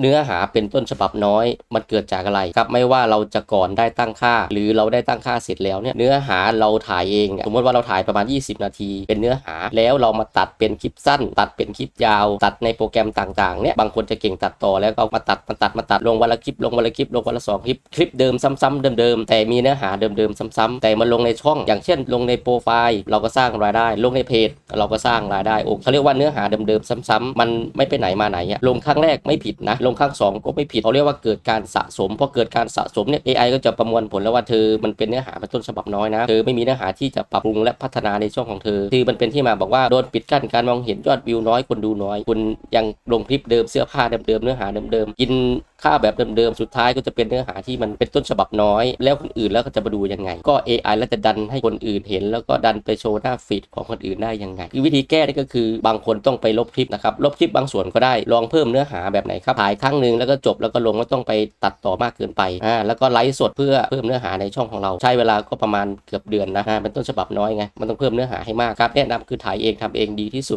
เนื้อหาเป็นต้นฉบับน้อย มันเกิดจากอะไรครับไม่ว่าเราจะก่อนได้ตั้งค่า หรือเราได้ตั้งค่าเสร็จแล้วเนี่ยเนื้อหาเราถ่ายเองสมมติว่าเราถ่ายประมาณ 20 นาที เป็นเนื้อหาแล้วเรามาตัดเป็นคลิปสั้น ตัดเป็นคลิปยาว ตัดในโปรแกรมต่างๆเนี่ยบางคนจะเก่งตัดต่อแล้วก็มาตัดมาตัดมาตัดลงวันละคลิปลงวันละคลิปลงวันละสองคลิปคลิปเดิมซ้ำๆเดิมๆแต่มีเนื้อหาเดิมๆซ้ำๆแต่มาลงในช่อง อย่างเช่น ลงในโปรไฟล์เราก็สร้างรายได้ ลงในเพจ เราก็สร้างรายได้โอ้เขาเรียกว่าเนื้อหาเดิมๆซ้ำๆมันไม่ไปไหนมาไหนลงครั้งแรกไม่ผิดนะลงครั้งสองก็ไม่ผิดเขาเรียกว่าเกิดการสะสมพอเกิดการสะสมเนี่ย AI ก็จะประมวลผลแล้วว่าเธอมันเป็นเนื้อหาเป็นต้นฉบับน้อยนะเธอไม่มีเนื้อหาที่จะปรับปรุงและพัฒนาในช่องของเธอคือมันเป็นที่มาบอกว่าโดนปิดกั้นการมองเห็นยอดวิวน้อยคนดูน้อย คุณยังลงคลิปเดิมเสื้อผ้าเดิมๆเนื้อหาเดิมๆกิน ข้าแบบเดิมๆ สุดท้ายก็จะเป็นเนื้อหาที่มันเป็นต้นฉบับน้อย แล้วคนอื่นแล้วก็จะมาดูยังไง ก็ AI แล้วจะดันให้คนอื่นเห็น แล้วก็ดันไปโชว์หน้าฟีดของคนอื่นได้ยังไงคือวิธีแก้นี่ก็คือบางคนต้องไปลบคลิปนะครับลบคลิปบางส่วนก็ได้ลองเพิ่มเนื้อหาแบบไหนครับถ่ายครั้งหนึ่งแล้วก็จบแล้วก็ลงไม่ต้องไปตัดต่อมากเกินไปอ่าแล้วก็ไลฟ์สดเพื่อเพิ่มเนื้อหาในช่องของเราใช้เวลาก็ประมาณเกือบเดือนนะอ่าเป็นต้นฉบับน้อยไงมันต้องเพิ่มเนื้อหาให้มากครับแนะนำคือถ่ายเองทำเองดีที่สุด